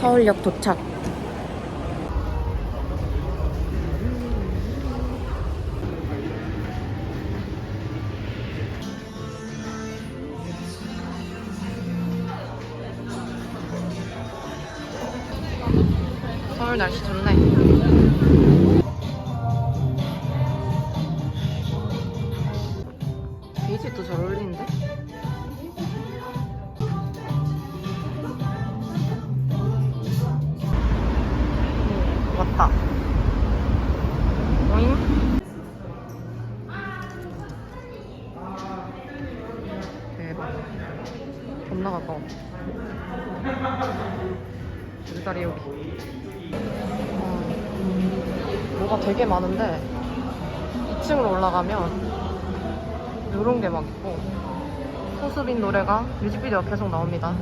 서울역 도착. 서울 날씨 좋네. 겁나 가까워. 우리 다리 여기. 어, 뭐가 되게 많은데 2층으로 올라가면 이런 게 막 있고 호수빈 노래가 뮤직비디오가 계속 나옵니다.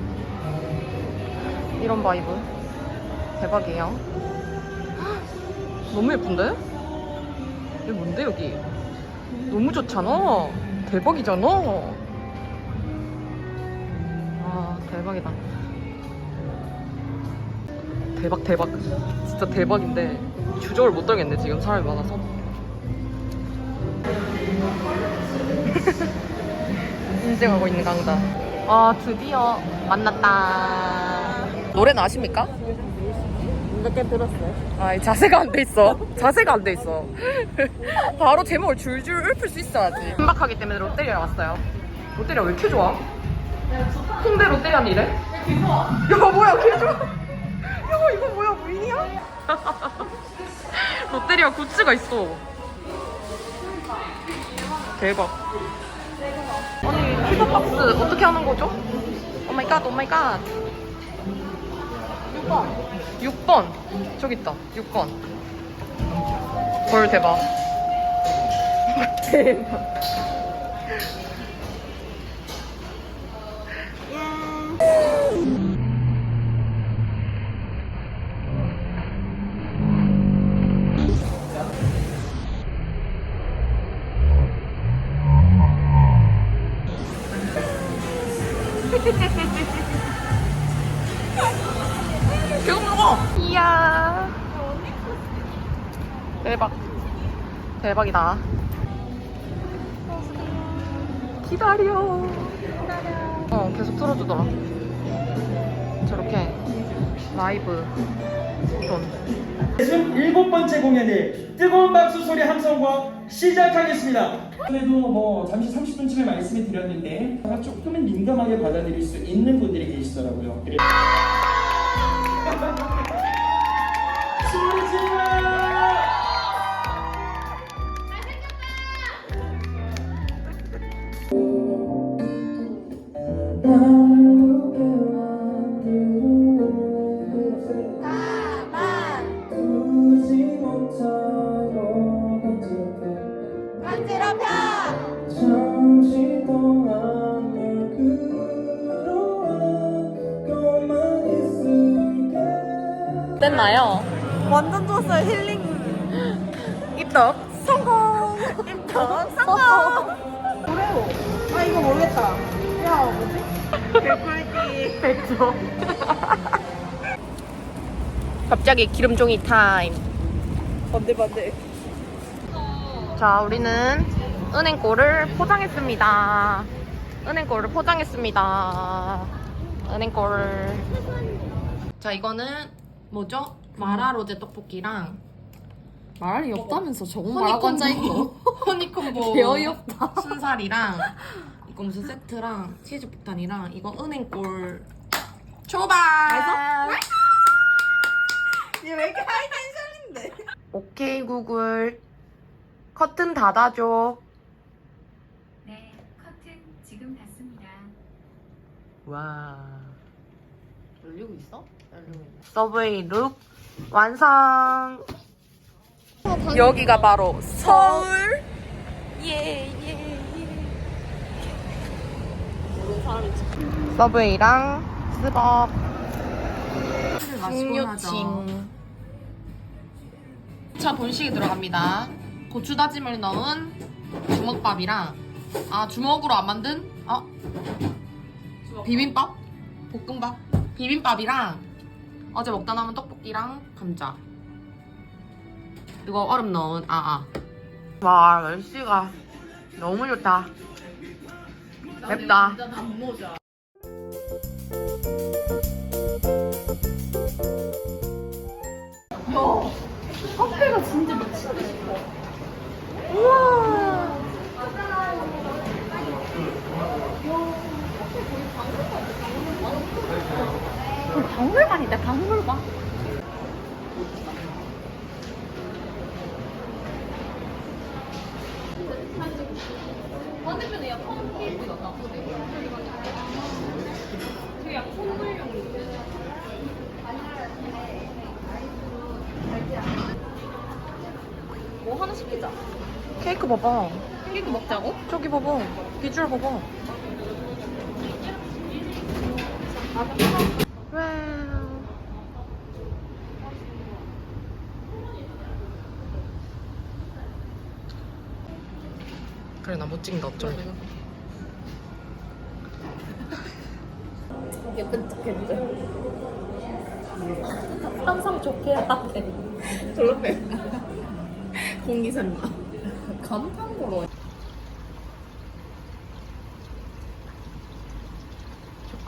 이런 바이브 대박이에요. 헉, 너무 예쁜데? 이게 뭔데 여기? 너무 좋잖아. 대박이잖아. 대박이다. 대박 대박. 진짜 대박인데 주저를 못 떨겠네 지금 사람이 많아서. 인증하고 있는 강다. 아 드디어 만났다. 노래는 아십니까? 몇개 들었어요. 아, 이 자세가 안 돼 있어. 자세가 안 돼 있어. 바로 제목을 줄줄 읊을 수 있어야지. 신박하기 때문에 롯데리아 왔어요. 롯데리아 왜 이렇게 좋아? 홍대 롯데리아는 이래? 야, 뭐야, 개 좋아. 야, 이거 뭐야, 무인이야? 롯데리아 굿즈가 있어. 대박. 아니, 피자박스 어떻게 하는 거죠? 오마이갓, 오마이갓. 6번. 6번. 저기 있다. 6번. 헐, 대박. 대박. 계속 먹어. 이야. 대박. 대박이다. 기다려. 어, 계속 틀어주더라. 저렇게 라이브 톤. 일곱 번째 공연을 뜨거운 박수 소리 함성과 시작하겠습니다. 그래도 뭐 잠시 30분쯤에 말씀을 드렸는데 조금은 민감하게 받아들일 수 있는 분들이 계시더라고요. 그래서 됐나요? 완전 좋았어요. 힐링. 입덕 성공. 입덕 성공. 뭐래요? 아 이거 모르겠다. 야 뭐지? 개꿀띠. 됐죠. 갑자기 기름종이 타임. 반대 반대. 자, 우리는 은행골을 포장했습니다. 은행골을 포장했습니다. 은행골. 자, 이거는 뭐죠? 마라로제 떡볶이랑 말이 없다면서 저거. 말하고 앉아있고 허니콤보 개 어이없다 순살이랑 이거 무슨 세트랑 치즈 폭탄이랑 이거 은행골 초밥. 얘왜 이렇게 하이텐션인데? 오케이 구글 커튼 닫아줘. 네, 커튼 지금 닫습니다. 와. 열리고 있어? 열리고 있어 서브웨이 룩 완성. 여기가 바로 서울. 예, 예, 예. 서브웨이랑 스벅, 중요침. 차 본식이 들어갑니다. 고추 다짐을 넣은 주먹밥이랑 아 주먹으로 안 만든 아 비빔밥 볶음밥 비빔밥이랑 어제 먹다 남은 떡볶이랑 감자. 이거 얼음 넣은 아아. 와 날씨가 너무 좋다. 맵다. 박물관이다 박물관. 뭐 하나 시키자. 케이크 봐봐. 햄케이크 먹자고? 저기 봐봐. 비주얼 봐봐. 와우. 그래 나 못 찍는다 어쩔래. 예쁜 척했는데. 항상 좋게 해야 돼. 저렇게. 공기선마. 감탄으로.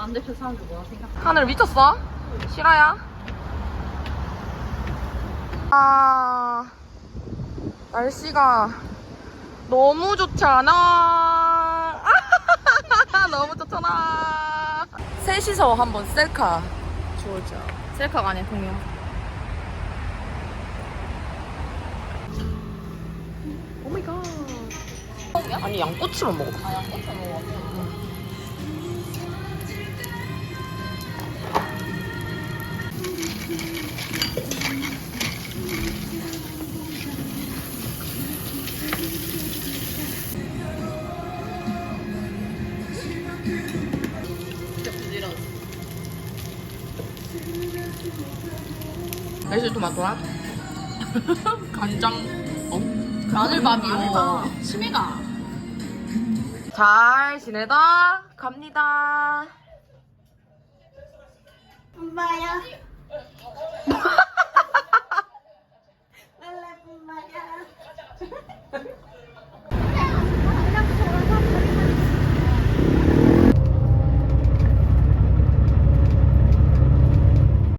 반대편 사람들 뭐라 생각해? 하늘 미쳤어? 실화야? 아 날씨가 너무 좋지 않아? 너무 좋잖아. 셋이서 한번 셀카. 좋죠. 셀카가 아니야, 동영. 오마이갓. 아니 양꼬치만 먹어. 아, 양꼬치 먹어. 날씨 토마토랑 간장. 어? 마늘밥이요. 치매가. 잘 지내다 갑니다. 엄마야.